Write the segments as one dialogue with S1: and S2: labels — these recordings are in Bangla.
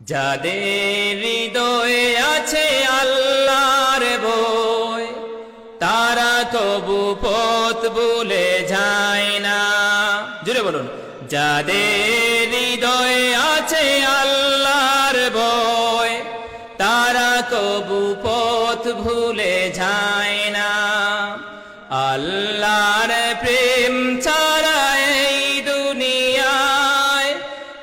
S1: যাদের হৃদয়ে আছে আল্লাহর বই, তারা কবু পথ ভুলে যায় না। জুড়ে বলুন, যাদের হৃদয়ে আছে আল্লাহর বই, তারা কবু পথ ভুলে যায় না। আল্লাহর প্রেম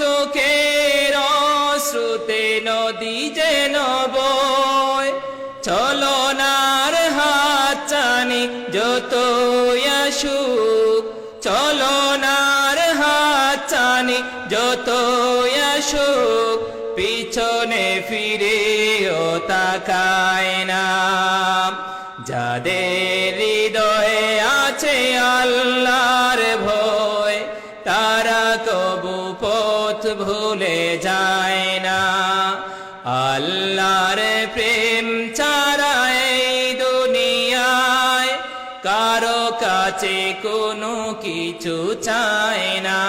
S1: চোখের শ্রুতে নদী যেন বয় চলনার হাত চানি যত আসুক, চলনার হাত চানি যত আসুক, পিছনে ফিরে তাকায় না। যাদের হৃদয়ে আছে আল্লাহর ভয়, তারা কবু ভুলে যায় না। আল্লাহর প্রেম এই দুনিয়ায় কারও কাছে কোনো কিছু চায় না।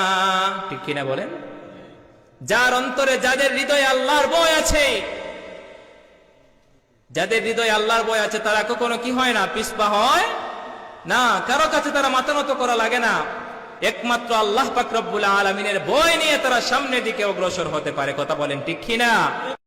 S1: ঠিক কিনা বলেন? যার অন্তরে যাদের হৃদয়ে আল্লাহর বয় আছে, যাদের হৃদয়ে আল্লাহর বয় আছে, তারা কখনো কি হয় না? পিসপা হয় না। কারও কাছে তারা মাথা নত করা লাগে না। একমাত্র আল্লাহ পাকরবুল আলমিনের বই নিয়ে তারা সামনের দিকে অগ্রসর হতে পারে। কথা বলেন ঠিক কিনা?